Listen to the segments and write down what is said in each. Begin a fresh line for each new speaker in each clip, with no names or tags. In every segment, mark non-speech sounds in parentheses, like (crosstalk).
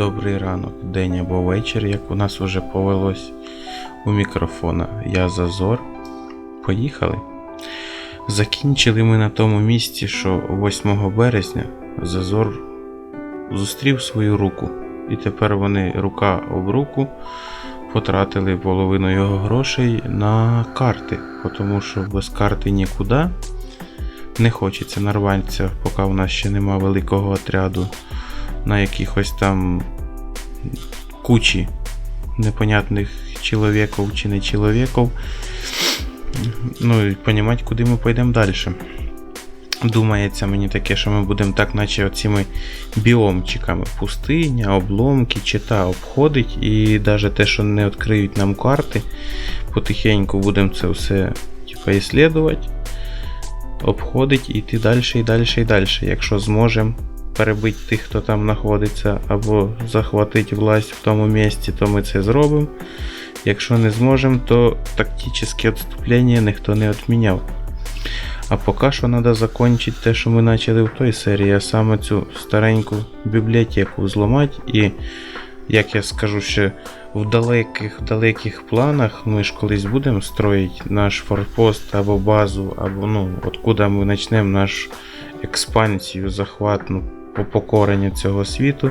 Добрий ранок, день або вечір, як у нас вже повелось у мікрофона. Я Зазор. Поїхали. Закінчили ми на тому місці, що 8 березня Зазор зустрів свою руку. І тепер вони рука об руку потратили половину його грошей на карти, тому що без карти нікуди. Не хочеться нарватися, поки у нас ще нема великого отряду на якихось там кучі непонятних чоловіків чи не чоловіків. Ну і розуміти, куди ми пойдемо далі. Думається мені таке, що ми будемо так, наче оціми біомчиками пустиня, обломки, чита обходить, і навіть те, що не відкриють нам карти, потихеньку будемо це все типа, іслідувати, обходить і йти далі і далі і далі. Якщо зможемо перебити тих, хто там знаходиться, або захватити власть в тому місці, то ми це зробимо. Якщо не зможемо, то тактичне відступлення ніхто не відміняв. А поки що треба закінчити те, що ми почали в той серії, а саме цю стареньку бібліотеку зламати. І, як я скажу ще, в далеких далеких планах ми ж колись будемо строїти наш форпост або базу, або ну, откуда ми почнемо нашу експансію, захват, ну, по цього світу.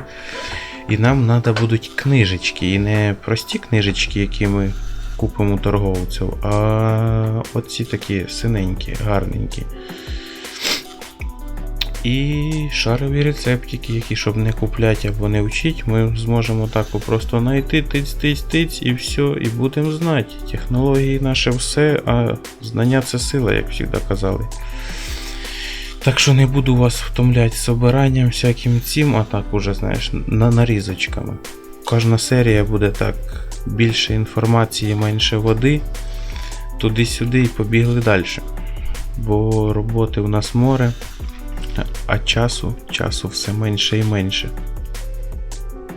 І нам треба будуть книжечки. І не прості книжечки, які ми купимо торговців, а оці такі синенькі, гарненькі. І шарові рецептики, які щоб не купляти або не вчити, ми зможемо так просто знайти, тиць, тиць, тиць, і все, і будемо знати. Технології наше все, а знання це сила, як завжди казали. Так що не буду вас втомляти собиранням всяким цим, а так уже, знаєш, на нарізочками. Кожна серія буде так більше інформації, менше води. Туди-сюди і побігли далі. Бо роботи в нас море, а часу, часу все менше і менше.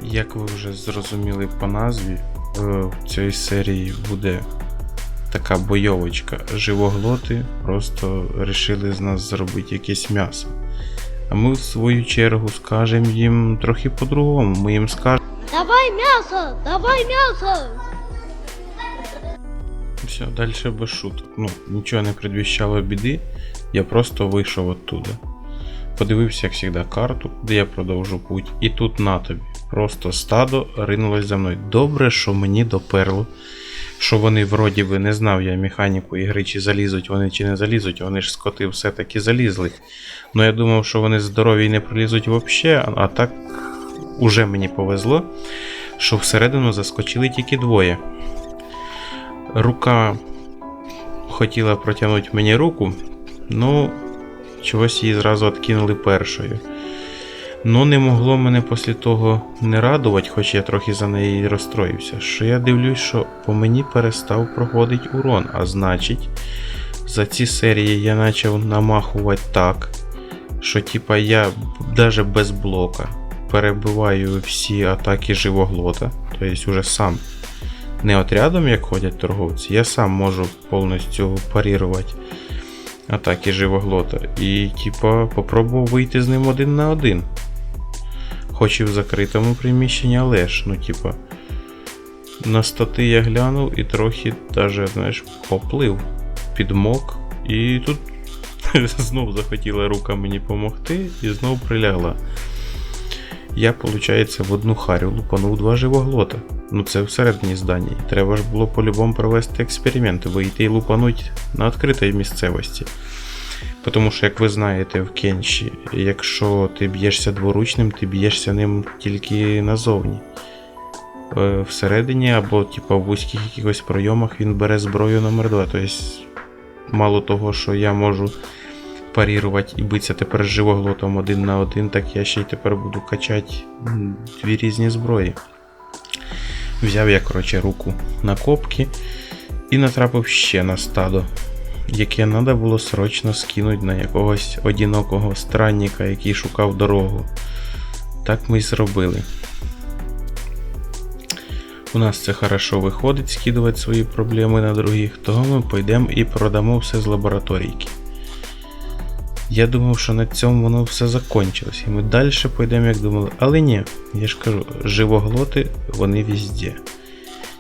Як ви вже зрозуміли по назві, е, в цій серії буде така бойовочка. Живоглоти просто вирішили з нас зробити якесь м'ясо. А ми в свою чергу скажемо їм трохи по-другому. Ми їм скажемо.
Давай мясо! Давай мясо!
Все, далі без шуток. Ну, нічого не предвіщало біди. Я просто вийшов оттуда. Подивився, як завжди, карту, де я продовжу путь. І тут на тобі. Просто стадо ринулось за мною. Добре, що мені доперло. Що вони вроді би не знав я механіку ігри, чи залізуть вони, чи не залізуть. Вони ж скоти все-таки залізли. Ну я думав, що вони здорові і не пролізуть взагалі, а так уже мені повезло, що всередину заскочили тільки двоє. Рука хотіла протягнути мені руку, ну, чогось її зразу відкинули першою. Ну, не могло мене після того не радувати, хоч я трохи за неї розстроївся, що я дивлюсь, що по мені перестав проходити урон, а значить, за ці серії я почав намахувати так, що типа я навіть без блока перебиваю всі атаки живоглота, тобто уже сам не отрядом, як ходять торговці, я сам можу повністю парірувати атаки живоглота. І, типа, попробував вийти з ним один на один. Хоч і в закритому приміщенні, але ж, ну, типа, на стати я глянув і трохи даже, знаєш, поплив, підмок, і тут (laughs) знов захотіла рука мені допомогти і знов прилягла. Я, виходить, в одну харю лупанув два живоглота. Ну це всередині здання. Треба ж було по-любому провести експеримент, вийти і лупануть на відкритій місцевості. Тому що, як ви знаєте, в кенші, якщо ти б'єшся дворучним, ти б'єшся ним тільки назовні. Е, Всередині або типу, в вузьких якихось пройомах він бере зброю номер 2 Тобто, мало того, що я можу парірувати і битися тепер живоглотом один на один, так я ще й тепер буду качати дві різні зброї. Взяв я, коротше, руку на копки і натрапив ще на стадо, яке треба було срочно скинути на якогось одинокого странника, який шукав дорогу. Так ми й зробили. У нас це хорошо виходить скидувати свої проблеми на других, того ми пойдемо і продамо все з лабораторійки. Я думав, що на цьому воно все закончилось, і ми далі пойдемо, як думали. Але ні, я ж кажу, живоглоти вони везде.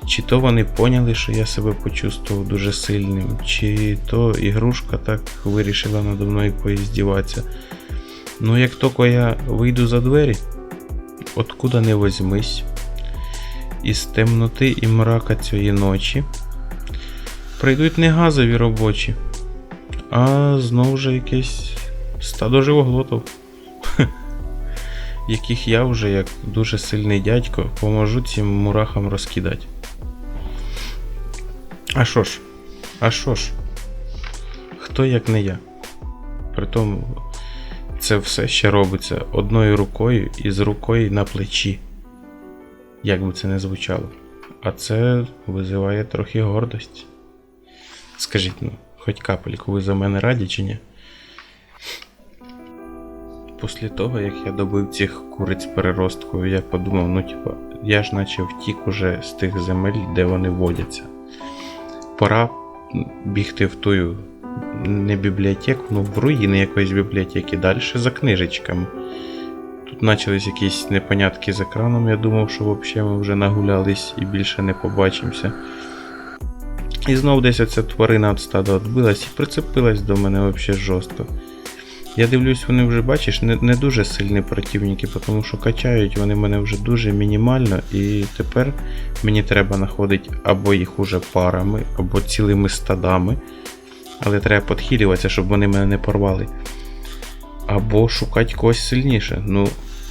Чи то вони поняли, що я себе почувствував дуже сильним, чи то ігрушка так вирішила надо мною поіздіватися. Ну, як тільки я вийду за двері, откуда не возьмись, із темноти і мрака цієї ночі, прийдуть не газові робочі, а знову ж якесь стадо живоглотів, (laughs) яких я вже, як дуже сильний дядько, поможу цим мурахам розкидати. А що ж? А що ж? Хто як не я? Притому це все ще робиться одною рукою і з рукою на плечі. Як би це не звучало. А це визиває трохи гордость. Скажіть, ну, хоч капельку, ви за мене раді чи ні? Після того, як я добив цих куриць переросткою, я подумав, ну типа, я ж наче втік уже з тих земель, де вони водяться. Пора бігти в ту не бібліотеку, ну в руїни якоїсь бібліотеки, далі за книжечками. Тут почались якісь непонятки з екраном, я думав, що взагалі ми вже нагулялись і більше не побачимося. І знов десь оця тварина від стада відбилась і прицепилась до мене взагалі жорстко. Я дивлюсь, вони вже, бачиш, не, не дуже сильні противники, тому що качають вони мене вже дуже мінімально, і тепер мені треба знаходити або їх уже парами, або цілими стадами. Але треба підхилюватися, щоб вони мене не порвали. Або шукати когось сильніше. Ну,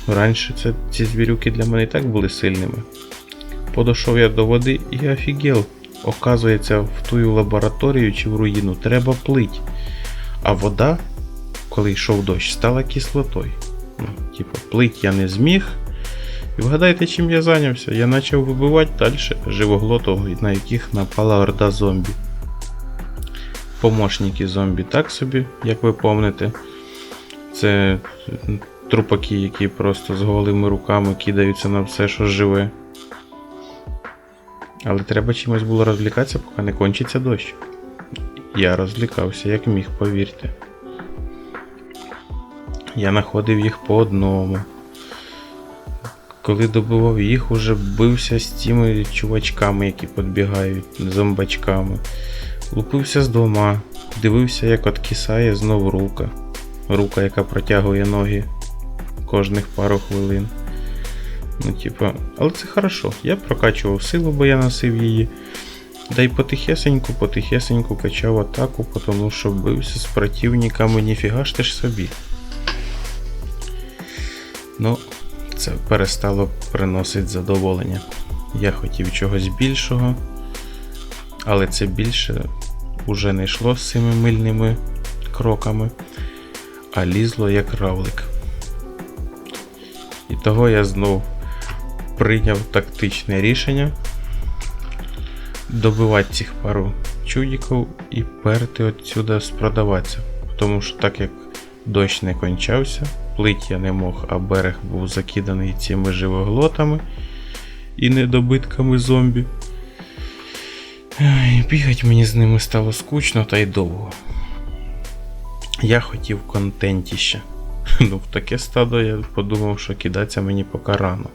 раніше це, ці звірюки для мене і так були сильними. Подошов я до води і офігел. Оказується, в тую лабораторію чи в руїну треба плить. А вода, коли йшов дощ, стала кислотою. Ну, типу, плить я не зміг. І вгадайте, чим я зайнявся? Я почав вибивати далі живоглотов, на яких напала орда зомбі. Помощники зомбі так собі, як ви помните. Це трупаки, які просто з голими руками кидаються на все, що живе. Але треба чимось було розлікатися, поки не кончиться дощ. Я розлікався, як міг, повірте. Я знаходив їх по одному. Коли добивав їх, уже бився з тими чувачками, які підбігають, зомбачками. Лупився з двома, дивився, як откисає знов рука. Рука, яка протягує ноги кожних пару хвилин. Ну, типа, але це хорошо. Я прокачував силу, бо я носив її. Да й потихесеньку, потихесеньку качав атаку, тому що бився з противниками, ніфіга ж ти ж собі. Ну, це перестало приносити задоволення. Я хотів чогось більшого, але це більше уже не йшло з цими мильними кроками, а лізло як равлик. І того я знов прийняв тактичне рішення добивати цих пару чудіків і перти отсюда спродаватися. Тому що так як дощ не кончався, плить я не мог, а берег був закиданий цими живоглотами і недобитками зомбі. Бігать мені з ними стало скучно та й довго. Я хотів контентіще. (laughs) Ну, в таке стадо я подумав, що кидатися мені поки рано.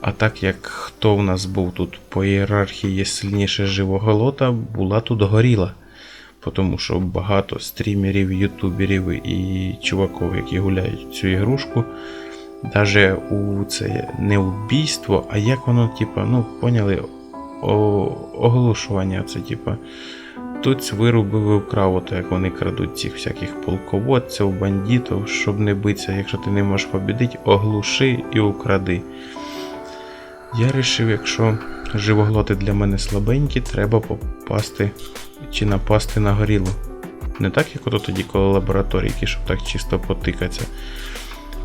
А так як хто в нас був тут по ієрархії сильніше живоголота, була тут горіла. Тому що багато стрімерів, ютуберів і чуваків, які гуляють цю ігрушку, навіть у це не убійство, а як воно, типа, ну, поняли, о, оглушування. Це типа. Тут вирубив і вкрав, ото як вони крадуть цих всяких полководців, бандитів, щоб не битися, якщо ти не можеш побідити, оглуши і укради. Я вирішив, якщо живоглоти для мене слабенькі, треба попасти чи напасти на горілу. Не так, як ото тоді коло лабораторійки, щоб так чисто потикатися,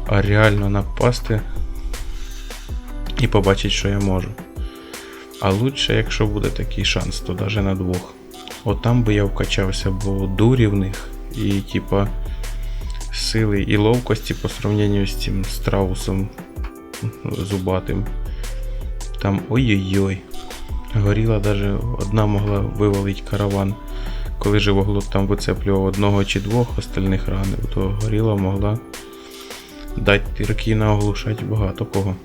а реально напасти і побачити, що я можу. А лучше, якщо буде такий шанс, то навіть на двох. От би я вкачався, бо дурі в них і типа сили і ловкості по сравненню з цим страусом зубатим. Там ой-ой-ой. Горіла даже одна могла вивалити караван коли живоглот там вицеплював одного чи двох остальних ранив, то горіла могла дати тирки на оглушать багато кого.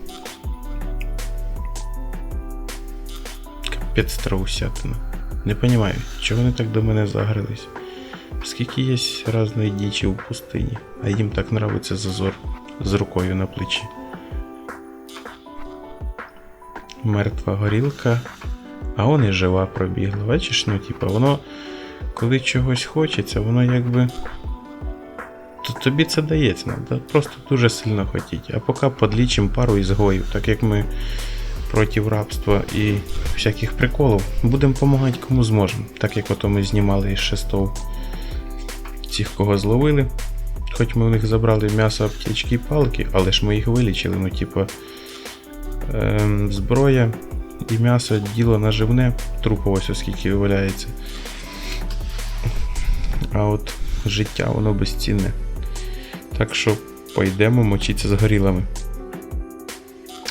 Капець страусятина. Не понимаю, чого вони так до мене загрились. Скільки є різної дічі у пустині, а їм так нравиться зазор з рукою на плечі. Мертва горілка, а он і жива пробігла. Бачиш, ну типа, воно коли чогось хочеться, воно якби. То тобі це дається, треба просто дуже сильно хотіти. А поки подлічимо пару ізгоїв, так як ми проти рабства і всяких приколів, будемо допомагати кому зможемо. Так як ото ми знімали із шестов цих, кого зловили. Хоч ми у них забрали м'ясо, аптечки і палки, але ж ми їх вилічили. Ну, типа, ем, зброя і м'ясо діло наживне, трупу ось оскільки валяється. А от життя воно безцінне. Так що пойдемо мочитися з горілами.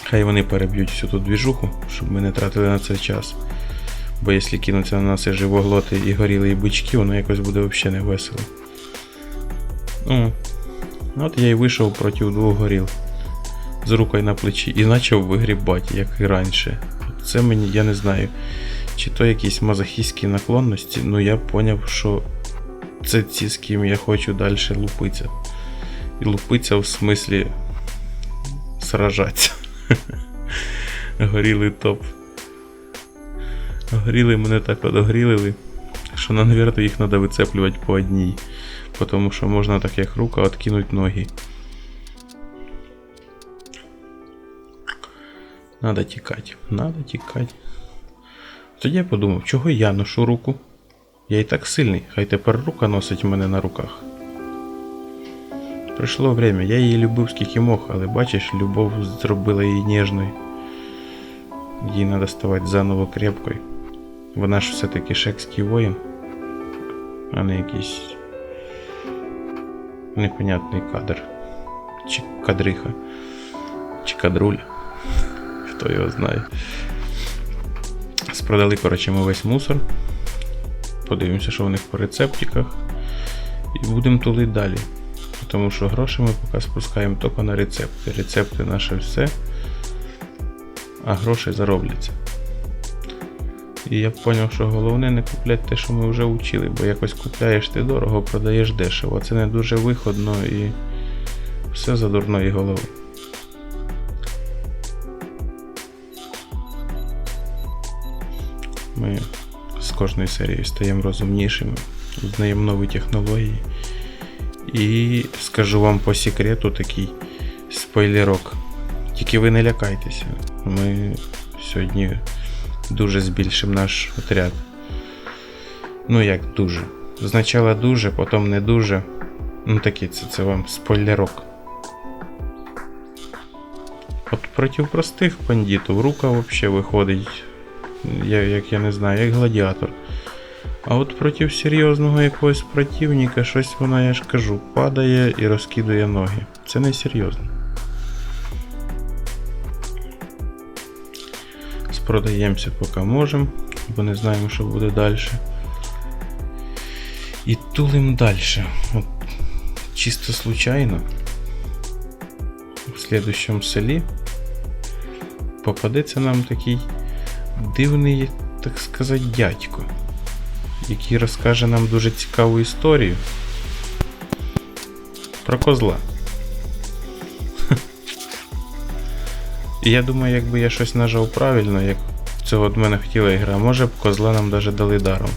Хай вони переб'ють всю ту двіжуху, щоб ми не тратили на це час. Бо якщо кинуться на нас і живоглоти, і горіли, і бички, воно якось буде взагалі не весело. Ну, от я і вийшов проти двох горіл з рукою на плечі і почав вигрібати, як і раніше. Це мені, я не знаю, чи то якісь мазохістські наклонності, ну я поняв, що це ті, з ким я хочу далі лупитися. І лупитися в смислі сражатися. (laughs) Горілий топ. Горіли мене так одогрілили, що на їх треба вицеплювати по одній. Тому що можна так як рука откинуть ноги. Надо тікати, надо тікати. Тоді я подумав, чого я ношу руку? Я і так сильний, хай тепер рука носить мене на руках. Прийшло время, я її любив скільки мог, але бачиш, любов зробила її ніжною. Їй треба ставати заново крепкою. Вона ж все-таки шекський воїн, а не якийсь непонятний кадр. Чи кадриха, чи кадруля. Хто його знає. Спродали, коротше, ми весь мусор. Подивимося, що в них по рецептиках. І будемо тулити далі. Тому що гроші ми поки спускаємо тільки на рецепти. Рецепти наше все, а гроші заробляться. І я зрозумів, що головне не купляти те, що ми вже вчили, бо якось купляєш ти дорого, продаєш дешево. Це не дуже виходно і все за дурної голови. Ми з кожною серією стаємо розумнішими, знаємо нові технології. І скажу вам по секрету такий спойлерок. Тільки ви не лякайтеся. Ми сьогодні дуже збільшимо наш отряд. Ну як дуже. Спочатку дуже, потім не дуже. Ну такий це, це вам спойлерок. От проти простих бандитів рука взагалі виходить, я, як я не знаю, як гладіатор. А от проти серйозного якогось противника щось вона, я ж кажу, падає і розкидує ноги. Це не серйозно. Спродаємося поки можемо, бо не знаємо, що буде далі. І тулим далі. От, чисто случайно. В слідущому селі попадеться нам такий дивний, так сказати, дядько який розкаже нам дуже цікаву історію про козла. (laughs) Я думаю, якби я щось нажав правильно, як цього від мене хотіла ігра, може б козла нам даже дали даром.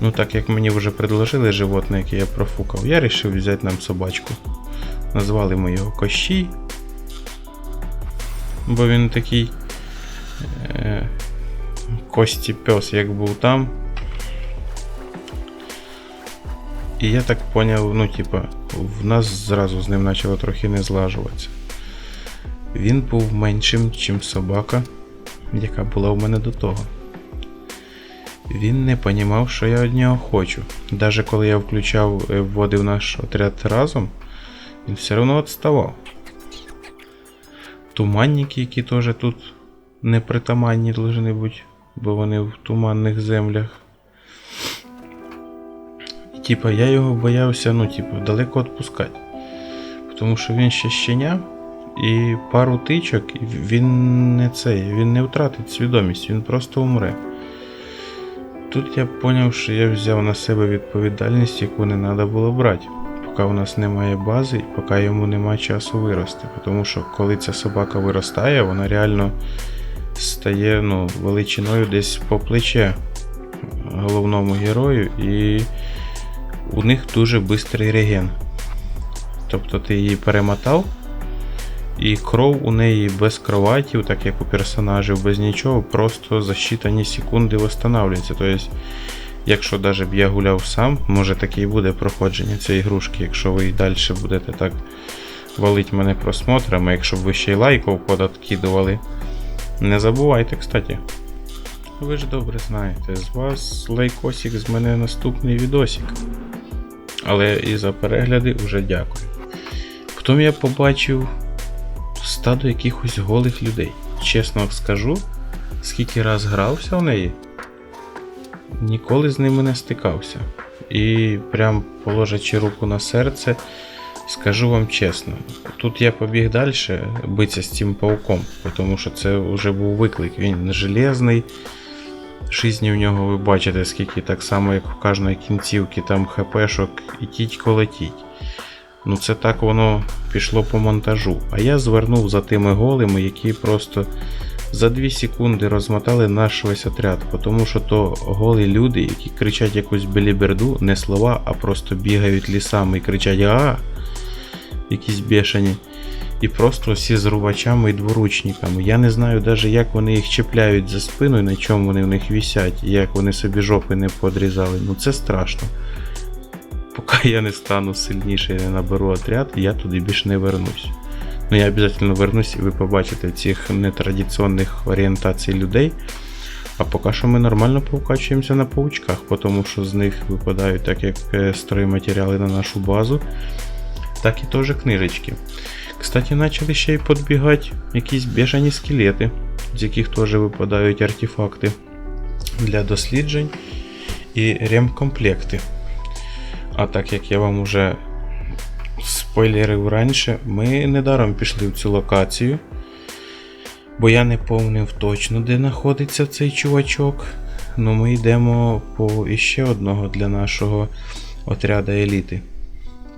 Ну так як мені вже предложили животне, яке я профукав, я вирішив взяти нам собачку. Назвали ми його Кощій. Бо він такий е, кості пес, як був там, І я так поняв, ну, типа, в нас зразу з ним почало трохи не злажуватися. Він був меншим, ніж собака, яка була у мене до того. Він не понімав, що я від нього хочу. Навіть коли я включав, е, вводив наш отряд разом, він все одно відставав. Туманники, які теж тут непритаманні бути, бо вони в туманних землях. типа, я його боявся, ну, типа, далеко відпускати. Тому що він ще щеня, і пару тичок, він не цей, він не втратить свідомість, він просто умре. Тут я зрозумів, що я взяв на себе відповідальність, яку не треба було брати, поки у нас немає бази і поки йому немає часу вирости. Тому що коли ця собака виростає, вона реально стає ну, величиною десь по плече головному герою, і у них дуже швидкий реген. Тобто ти її перемотав, і кров у неї без кроватів, так як у персонажів, без нічого, просто за считані секунди встановлюється. Тобто, якщо навіть б я гуляв сам, може таке і буде проходження цієї ігрушки, якщо ви і далі будете так валити мене просмотрами, якщо б ви ще й лайков подоткидували. Не забувайте, кстати. Ви ж добре знаєте, з вас лайкосик, з мене наступний відосик. Але і за перегляди вже дякую. Потім я побачив стадо якихось голих людей. Чесно скажу, скільки раз грався в неї, ніколи з ними не стикався. І прям положачи руку на серце, скажу вам чесно, тут я побіг далі битися з цим пауком, тому що це вже був виклик. Він железний. Жизні в нього ви бачите, скільки так само, як в кожної кінцівки, там хпшок і тітько летіть. Ну це так воно пішло по монтажу. А я звернув за тими голими, які просто за 2 секунди розмотали наш весь отряд. Тому що то голі люди, які кричать якусь беліберду, не слова, а просто бігають лісами і кричать а якісь бешені. І просто всі з рувачами і дворучниками. Я не знаю навіть, як вони їх чіпляють за спину на чому вони в них вісять, і як вони собі жопи не подрізали. Ну це страшно. Поки (laughs) я не стану сильніше і не наберу отряд, я туди більше не вернусь. Ну я обов'язково вернусь і ви побачите цих нетрадиційних орієнтацій людей. А поки що ми нормально повкачуємося на паучках, тому що з них випадають так як е, стройматеріали на нашу базу, так і теж книжечки. Кстати, почали ще й підбігати якісь бежані скелети, з яких теж випадають артефакти для досліджень і ремкомплекти. А так як я вам уже спойлерив раніше, ми недаром пішли в цю локацію, бо я не помнив точно, де знаходиться цей чувачок. Ну ми йдемо по іще одного для нашого отряда еліти.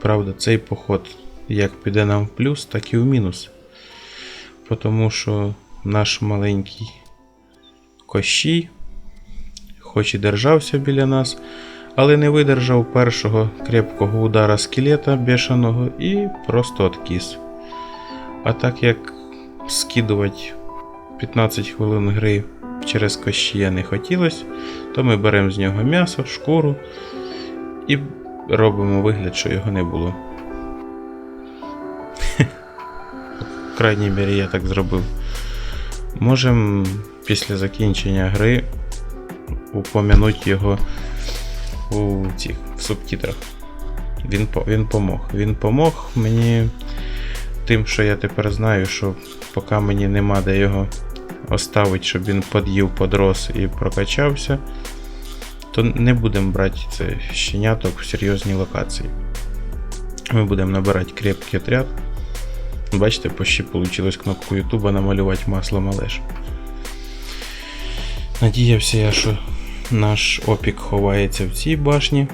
Правда, цей поход як піде нам в плюс, так і в мінус. Тому що наш маленький кощій, хоч і держався біля нас, але не видержав першого крепкого удара скелета бешеного і просто откіс. А так як скидувати 15 хвилин гри через кощія не хотілося, то ми беремо з нього м'ясо, шкуру і робимо вигляд, що його не було. В крайній мірі я так зробив. Можемо після закінчення гри упомянути його у цих в субтитрах. Він, він помог. Він помог мені тим, що я тепер знаю, що поки мені нема де його оставити, щоб він под'їв, подрос і прокачався, то не будемо брати це щеняток в серйозній локації. Ми будемо набирати крепкий отряд. Бачите, почти вийшло кнопку Ютуба намалювати масло малеш. Надіявся я, що наш опік ховається в цій башні,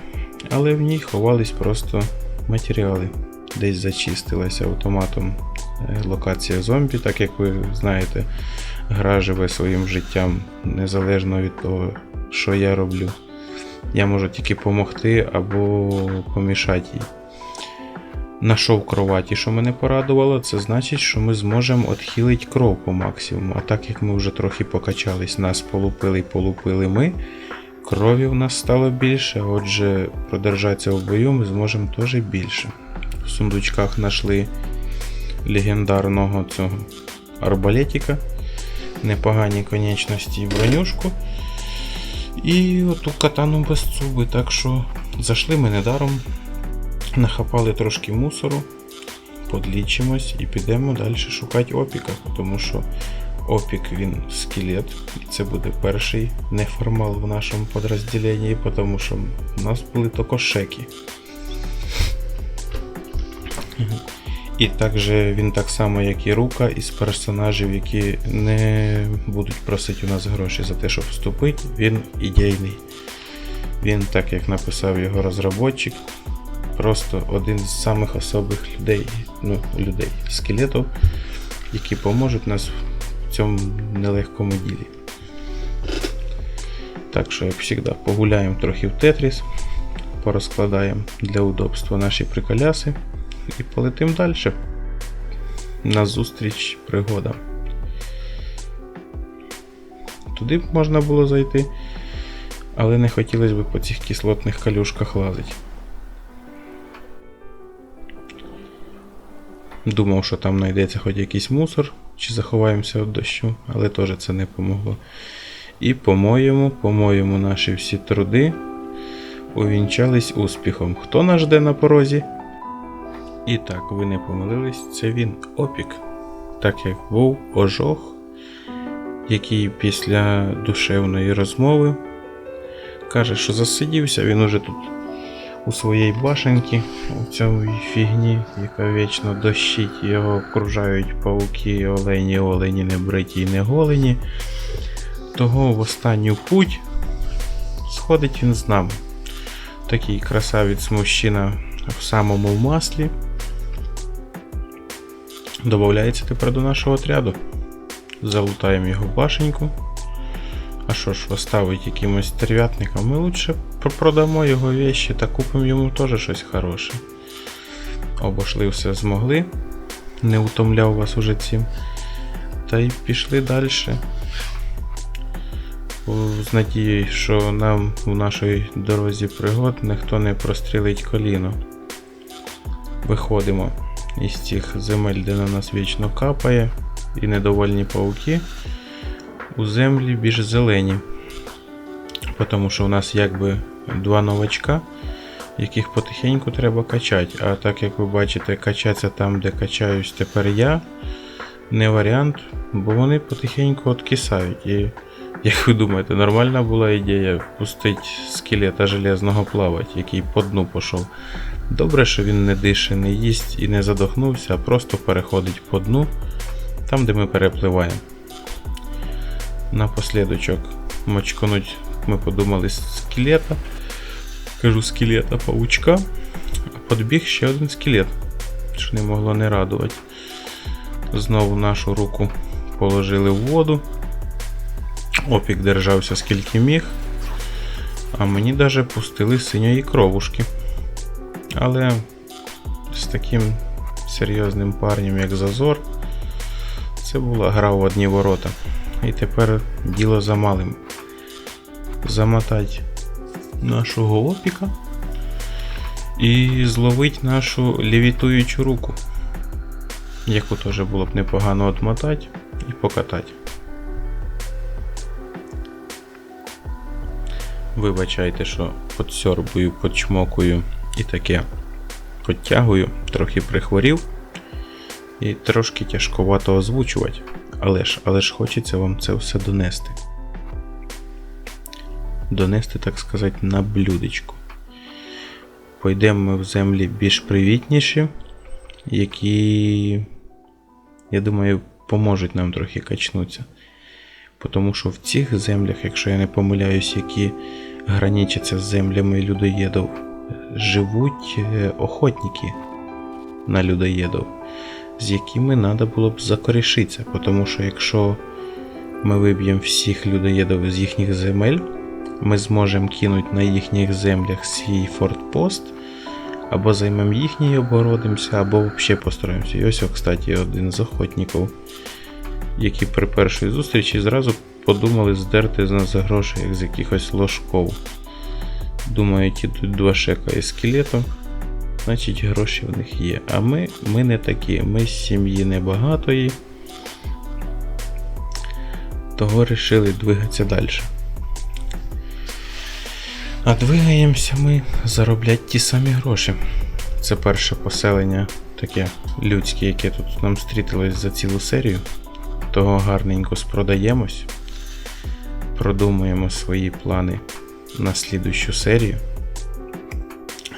але в ній ховались просто матеріали. Десь зачистилася автоматом е, локація зомбі, так як ви знаєте, гра живе своїм життям незалежно від того, що я роблю. Я можу тільки допомогти або помішати їй. Нашов кроваті, що мене порадувало, це значить, що ми зможемо відхилити кров по максимуму. А так як ми вже трохи покачались, нас полупили і полупили ми, крові в нас стало більше, отже, продержатися в бою ми зможемо теж більше. В сундучках знайшли легендарного цього арбалетика, непогані конечності і бронюшку. І оту катану без цуби, так що зайшли ми недаром. Нахапали трошки мусору, подлічимось і підемо далі шукати опіка, тому що Опік він скелет. І це буде перший неформал в нашому підрозділенні, тому що в нас були тільки шеки. І також він так само, як і Рука, із персонажів, які не будуть просити у нас гроші за те, щоб вступити, він ідейний. Він, так як написав його розробник, просто один з самих особих людей, ну, людей, скелетів, які поможуть нас в цьому нелегкому ділі. Так що, як завжди, погуляємо трохи в Тетріс, порозкладаємо для удобства наші приколяси і полетим далі. На зустріч пригодам. Туди б можна було зайти, але не хотілося б по цих кислотних калюшках лазити. Думав, що там знайдеться хоч якийсь мусор, чи заховаємося від дощу, але теж це не помогло. І, по-моєму, по-моєму, наші всі труди увінчались успіхом. Хто нас жде на порозі? І так, ви не помилились, це він опік. Так як був ожог, який після душевної розмови каже, що засидівся, він уже тут у своїй башенці, у цьому фігні, яка вічно дощить, його окружають пауки, олені, олені не бриті і не голені. Того в останню путь сходить він з нами. Такий красавець мужчина в самому маслі. Добавляється тепер до нашого отряду. Залутаємо його башеньку. А що ж, оставить якимось тервятникам, ми лучше продамо його вещи та купимо йому теж щось хороше. Обошли все змогли. Не утомляв вас уже цим. Та й пішли далі. З надією, що нам в нашій дорозі пригод ніхто не прострілить коліно. Виходимо із цих земель, де на нас вічно капає, і недовольні пауки у землі більш зелені. Тому що у нас якби два новачка, яких потихеньку треба качати. А так як ви бачите, качатися там, де качаюсь тепер я, не варіант, бо вони потихеньку откисають. І як ви думаєте, нормальна була ідея впустити скелета железного плавати, який по дну пішов. Добре, що він не дише, не їсть і не задохнувся, а просто переходить по дну, там, де ми перепливаємо. Напослідочок мочкануть, ми подумали скелета. Кажу скелета паучка. А підбіг ще один скелет, що не могло не радувати. Знову нашу руку положили в воду. Опік держався скільки міг. А мені даже пустили синьої кровушки. Але з таким серйозним парнем, як Зазор, це була гра в одні ворота. І тепер діло за малим. Замотати нашого опіка і зловить нашу лівітуючу руку, яку теж було б непогано отмотати і покатати. Вибачайте, що подсьорбую, подчмокую і таке подтягую, трохи прихворів і трошки тяжковато озвучувати. Але ж, але ж хочеться вам це все донести. Донести, так сказати, на блюдечку. Пойдемо ми в землі більш привітніші, які, я думаю, поможуть нам трохи качнутися. Тому що в цих землях, якщо я не помиляюсь, які граничаться з землями людоєдів, живуть е, охотники на людоєдів, з якими треба було б закорішитися. Тому що якщо ми виб'ємо всіх людоєдів з їхніх земель, ми зможемо кинути на їхніх землях свій фортпост, або займемо їхній і обгородимося, або взагалі построїмося. І ось, кстати, один з охотників, які при першій зустрічі зразу подумали здерти з нас за гроші, як з якихось ложков. Думають, ідуть два шека із скелетом, значить гроші в них є. А ми, ми не такі, ми з сім'ї небагатої. Того вирішили двигатися далі. А двигаємося ми заробляти ті самі гроші. Це перше поселення таке людське, яке тут нам зустрілось за цілу серію. того гарненько спродаємось, продумаємо свої плани на слідущу серію.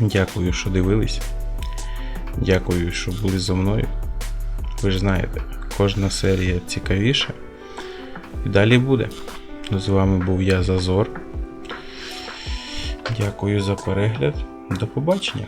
Дякую, що дивились. Дякую, що були зі мною. Ви ж знаєте, кожна серія цікавіша. І далі буде. З вами був я Зазор. Дякую за перегляд. До побачення.